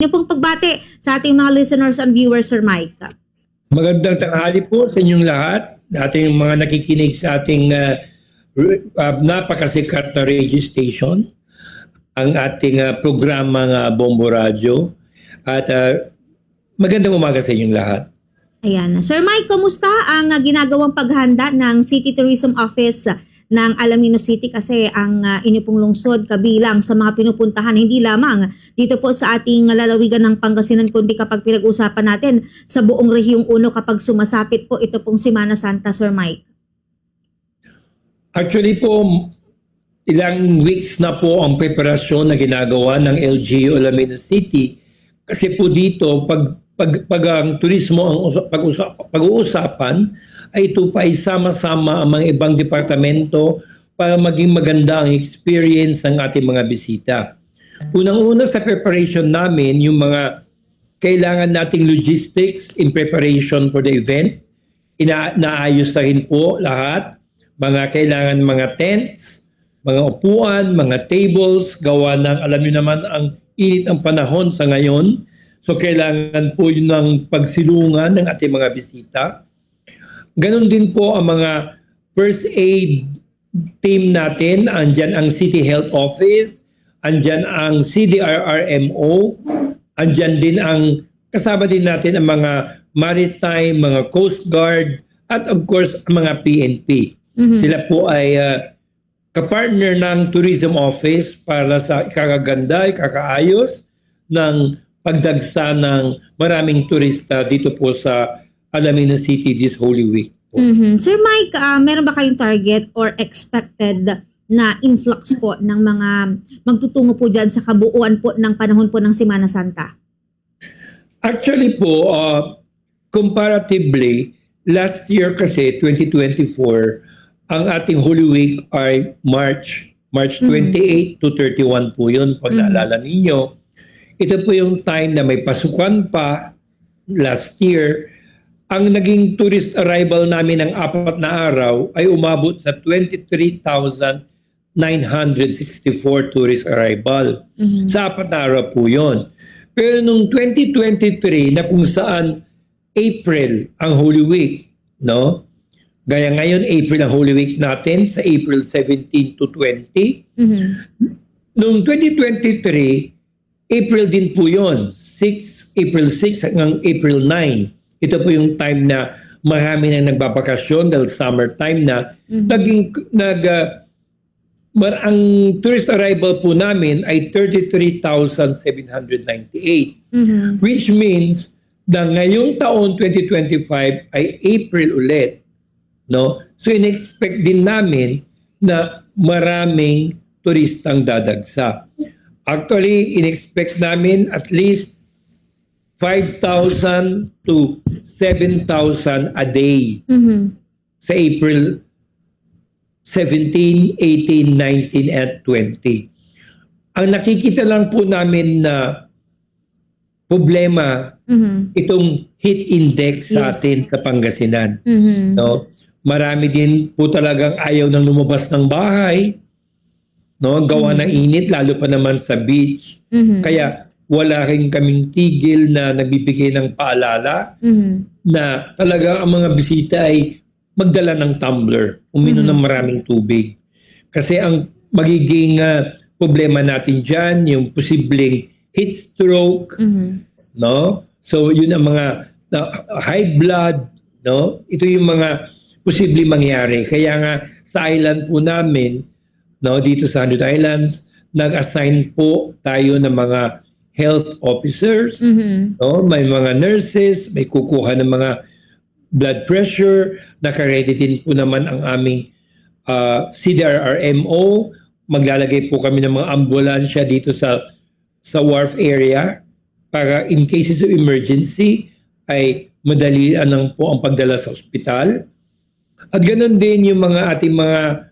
Yung pong pagbate sa ating mga listeners and viewers, Sir Mike. Magandang tanghali po sa inyong lahat, ating mga nakikinig sa ating uh, uh, napakasikat na radio station, ang ating uh, programang uh, Bombo Radio. At uh, magandang umaga sa inyong lahat. Ayan. Sir Mike, kumusta ang uh, ginagawang paghanda ng City Tourism Office ng Alamino City kasi ang uh, inyo pong lungsod kabilang sa mga pinupuntahan hindi lamang dito po sa ating lalawigan ng Pangasinan kundi kapag pinag-usapan natin sa buong rehiyong uno kapag sumasapit po ito pong Semana Santa, Sir Mike. Actually po, ilang weeks na po ang preparasyon na ginagawa ng LGU Alameda City. Kasi po dito, pag, pag, pag ang turismo ang usa- pag-usap, pag-uusapan, ay ito pa ay sama-sama ang mga ibang departamento para maging maganda ang experience ng ating mga bisita. Unang-una sa preparation namin, yung mga kailangan nating logistics in preparation for the event. Ina naayos na rin po lahat. Mga kailangan mga tents, mga upuan, mga tables, gawa ng, alam niyo naman, ang init ng panahon sa ngayon. So kailangan po yun ng pagsilungan ng ating mga bisita. Ganon din po ang mga first aid team natin. Andyan ang City Health Office, andyan ang CDRRMO, andyan din ang kasama din natin ang mga maritime, mga coast guard, at of course ang mga PNP. Mhm. Sila po ay uh, kapartner ng Tourism Office para sa ikakaganda, ikakaayos ng pagdagsa ng maraming turista dito po sa Alameda City this Holy Week. Mhm. Sir Mike, ah, meron ba kayong target or expected na influx po ng mga magtutungo po dyan sa kabuuan po ng panahon po ng Semana Santa? Actually po, uh, comparatively, last year kasi, 2024, ang ating Holy Week ay March, March Mhm. 28 to 31 po yun, pag Mhm. naalala ninyo. Ito po yung time na may pasukan pa last year. Ang naging tourist arrival namin ng apat na araw ay umabot sa 23,964 tourist arrival. Mhm. Sa apat na araw po yun. Pero nung 2023 na kung saan April ang Holy Week, no? Gaya ngayon, April ang Holy Week natin sa April 17 to 20. Mhm. Noong 2023, April din po yon 6, April 6 hanggang April 9. Ito po yung time na marami na nagbabakasyon dahil summertime na. Mhm. Naging, nag, ah, mar, ang tourist arrival po namin ay 33,798 Mhm. which means na ngayong taon 2025 ay April ulit. No? So in-expect din namin na maraming turistang dadagsa. Actually, in-expect namin at least 5,000 to 7,000 a day Mhm. sa April 17, 18, 19, at 20. Ang nakikita lang po namin na problema Mhm. itong heat index sa Yes. atin sa Pangasinan. Mhm. No? Marami din po talagang ayaw nang lumabas ng bahay. No, gawa ng init lalo pa naman sa beach. Mhm. Kaya wala rin kaming tigil na nagbibigay ng paalala Mhm. na talaga ang mga bisita ay magdala ng tumbler, uminom Mhm. ng maraming tubig. Kasi ang magiging ah, problema natin diyan yung posibleng heat stroke, Mhm. no? So yun ang mga na- high blood, no? Ito yung mga posibleng mangyari. Kaya nga sa island po namin, no, dito sa Hundred Islands, nag-assign po tayo ng mga health officers, Mhm. no? May mga nurses, may kukuha ng mga blood pressure, nakaredy din po naman ang aming ah, CDRRMO, maglalagay po kami ng mga ambulansya dito sa sa wharf area para in cases of emergency ay madali lang po ang pagdala sa ospital. At ganoon din yung mga ating mga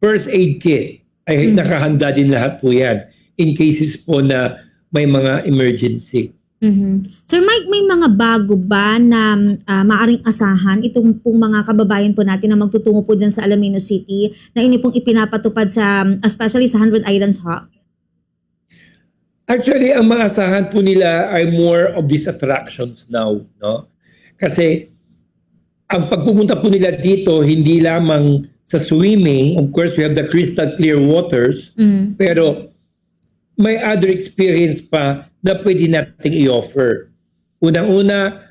first aid kit ay Mm. nakahanda din lahat po yan in cases po na may mga emergency. Mhm. Sir Mike, may mga bago ba na ah, maaring asahan itong pong mga kababayan po natin na magtutungo po dyan sa Alamino City na ini pong ipinapatupad sa, especially sa Hundred Islands Hub? Actually, ang maasahan po nila ay more of these attractions now, no? Kasi ang pagpupunta po nila dito, hindi lamang sa swimming, of course, we have the crystal clear waters, Mm. pero may other experience pa na pwede nating i-offer. Unang-una,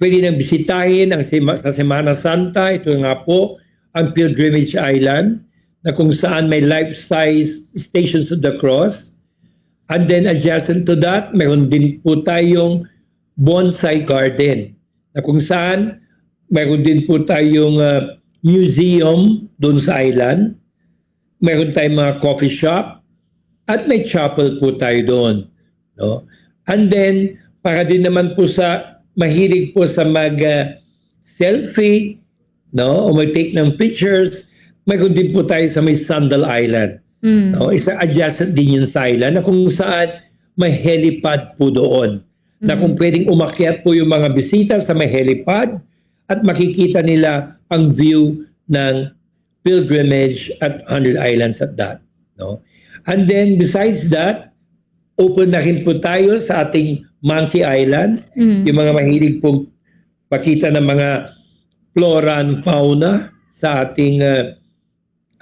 pwede nang bisitahin ang Sema- sa Semana Santa, ito nga po, ang Pilgrimage Island, na kung saan may life-size stations of the cross. And then adjacent to that, mayroon din po tayong bonsai garden, na kung saan mayroon din po tayong uh, museum doon sa island. Mayroon tayong mga coffee shop at may chapel po tayo doon. No? And then, para din naman po sa mahilig po sa mag uh, selfie, no? O mag-take ng pictures, mayroon din po tayo sa may Sandal Island. Mm. No? Isa adjacent din yun sa island na kung saan may helipad po doon. Na kung pwedeng umakyat po yung mga bisita sa may helipad at makikita nila ang view ng pilgrimage at Hundred Islands at that. No? And then besides that, open na rin po tayo sa ating Monkey Island. Mm. Yung mga mahilig pong pakita ng mga flora and fauna sa ating uh,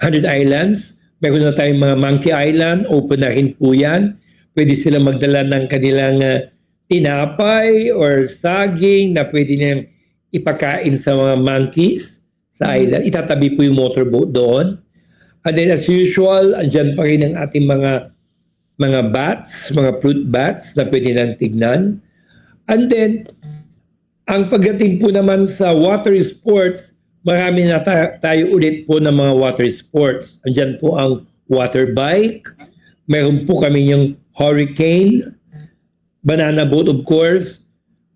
Hundred Islands. Meron na tayong mga Monkey Island, open na rin po yan. Pwede sila magdala ng kanilang uh, tinapay or saging na pwede nilang ipakain sa mga monkeys sa island. Itatabi po yung motorboat doon. And then as usual, andyan pa rin ang ating mga mga bats, mga fruit bats na pwede lang tignan. And then, ang pagdating po naman sa water sports, marami na ta- tayo ulit po ng mga water sports. Andyan po ang water bike, meron po kami yung hurricane, banana boat of course,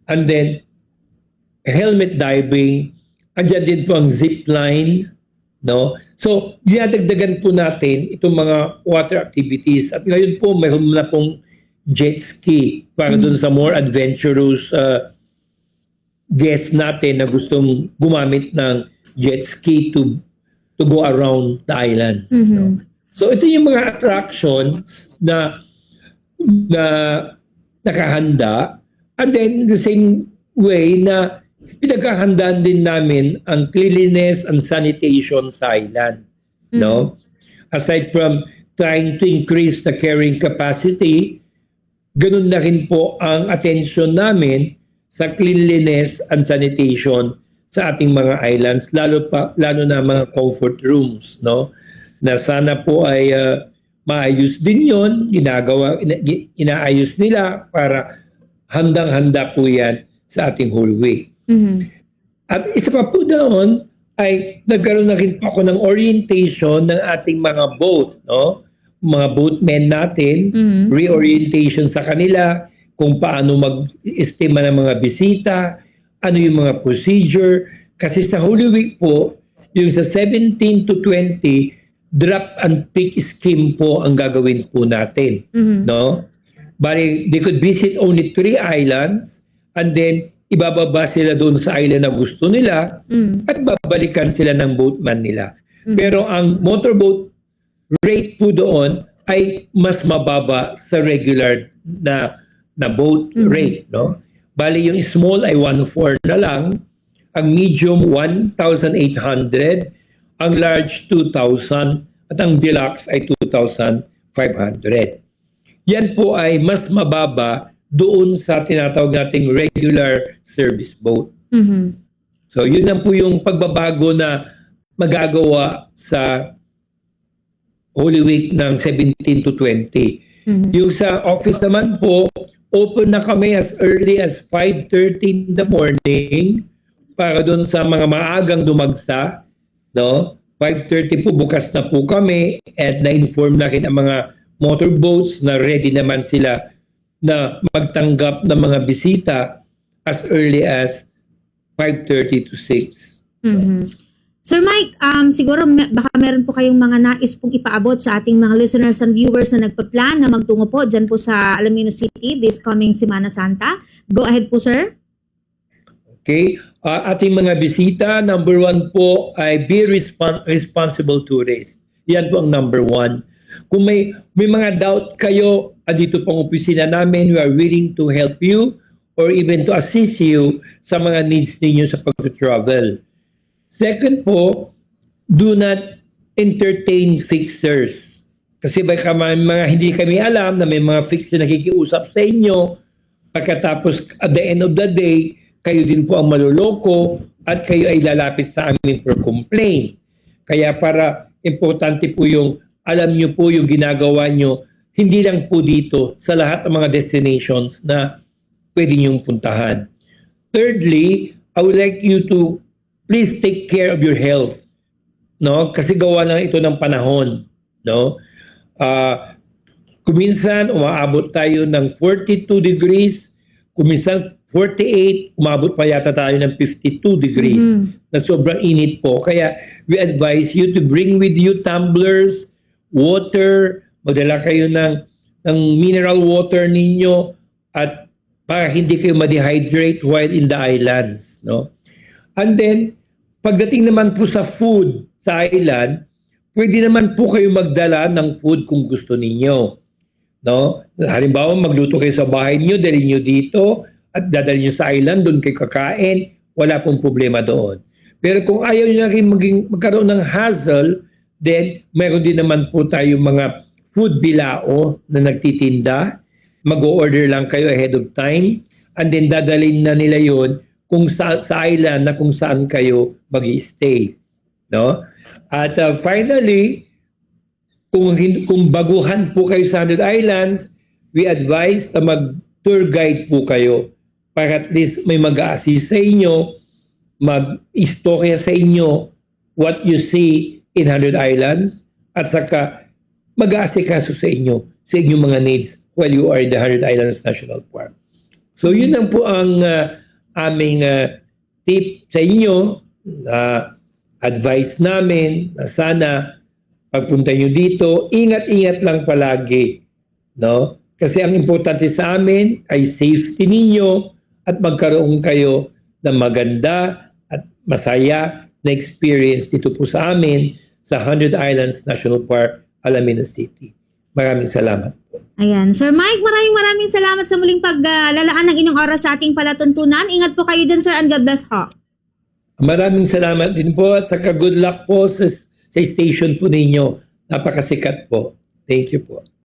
and then helmet diving, andyan din po ang zip line, no? So, dinadagdagan po natin itong mga water activities. At ngayon po, mayroon na pong jet ski para dun sa more adventurous uh, guests natin na gustong gumamit ng jet ski to to go around the islands. Mhm. no? So, ito yung mga attractions na na nakahanda and then the same way na pinagkahandaan din namin ang cleanliness and sanitation sa island. No? Aside from trying to increase the carrying capacity, ganun na rin po ang attention namin sa cleanliness and sanitation sa ating mga islands, lalo pa lalo na mga comfort rooms, no? Na sana po ay uh, maayos din 'yon, ginagawa ina, inaayos nila para handang-handa po 'yan sa ating hallway. Mhm. At isa pa po doon ay nagkaroon na rin po ako ng orientation ng ating mga boat, no? Mga boatmen natin, Mhm. reorientation sa kanila, kung paano mag-estima ng mga bisita, ano yung mga procedure. Kasi sa Holy Week po, yung sa 17 to 20, drop and pick scheme po ang gagawin po natin. Mhm. No? Bali, they could visit only three islands and then ibababa sila doon sa island na gusto nila Mm. at babalikan sila ng boatman nila. Mhm. Pero ang motorboat rate po doon ay mas mababa sa regular na na boat Mhm. rate, no? Bali yung small ay 1.4 na lang, ang medium 1,800, ang large 2,000 at ang deluxe ay 2,500. Yan po ay mas mababa doon sa tinatawag nating regular service boat. Mhm. So yun lang po yung pagbabago na magagawa sa Holy Week ng 17 to 20. Mhm. Yung sa office naman po, open na kami as early as 5.30 in the morning para doon sa mga maagang dumagsa. No? 5.30 po bukas na po kami at na-inform na rin ang mga motorboats na ready naman sila na magtanggap ng mga bisita as early as 5.30 to 6. Mhm. Sir Mike, um, siguro me- baka meron po kayong mga nais pong ipaabot sa ating mga listeners and viewers na nagpa-plan na magtungo po dyan po sa Alaminos City this coming Semana Santa. Go ahead po, sir. Okay? Ah, ating mga bisita, number one po ay be respon- responsible tourist. Yan po ang number one. Kung may, may mga doubt kayo, dito pong opisina namin, we are willing to help you or even to assist you sa mga needs ninyo sa pag-travel. Second po, do not entertain fixers. Kasi baka may mga hindi kami alam na may mga fixer na nakikiusap sa inyo. Pagkatapos at the end of the day, kayo din po ang maluloko at kayo ay lalapit sa amin for complaint. Kaya para importante po yung alam nyo po yung ginagawa nyo, hindi lang po dito sa lahat ng mga destinations na pwede niyong puntahan. Thirdly, I would like you to please take care of your health. No? Kasi gawa lang ito ng panahon. No? Ah, kuminsan, umaabot tayo ng 42 degrees. Kuminsan, 48. Umabot pa yata tayo ng 52 degrees Mhm. na sobrang init po. Kaya we advise you to bring with you tumblers, water, magdala kayo ng, ng mineral water ninyo at para hindi kayo ma-dehydrate while in the islands. No? And then, pagdating naman po sa food sa island, pwede naman po kayo magdala ng food kung gusto ninyo. No? Halimbawa, magluto kayo sa bahay niyo, dalhin niyo dito, at dadalhin niyo sa island, doon kayo kakain, wala pong problema doon. Pero kung ayaw niyo rin maging, magkaroon ng hassle, then meron din naman po tayo mga food bilao na nagtitinda. Mag-order lang kayo ahead of time and then dadalhin na nila yon kung sa, sa island na kung saan kayo mag stay No? At uh, finally, kung, kung baguhan po kayo sa 100 Islands, we advise na mag-tour guide po kayo para at least may mag-assist sa inyo, mag-istorya sa inyo what you see in 100 Islands at saka mag-aasikaso sa inyo sa inyong mga needs while you are in the 100 Islands National Park. So yun lang po ang uh, aming uh, tip sa inyo na advice namin na sana pagpunta nyo dito, ingat-ingat lang palagi. No? Kasi ang importante sa amin ay safety ninyo at magkaroon kayo ng maganda at masaya na experience dito po sa amin sa 100 Islands National Park, Alameda City. Maraming salamat. Ayan. Sir Mike, maraming maraming salamat sa muling paglalaan ng inyong oras sa ating palatuntunan. Ingat po kayo din, sir, and God bless ho. Maraming salamat din po at saka good luck po sa, sa station po ninyo. Napakasikat po. Thank you po.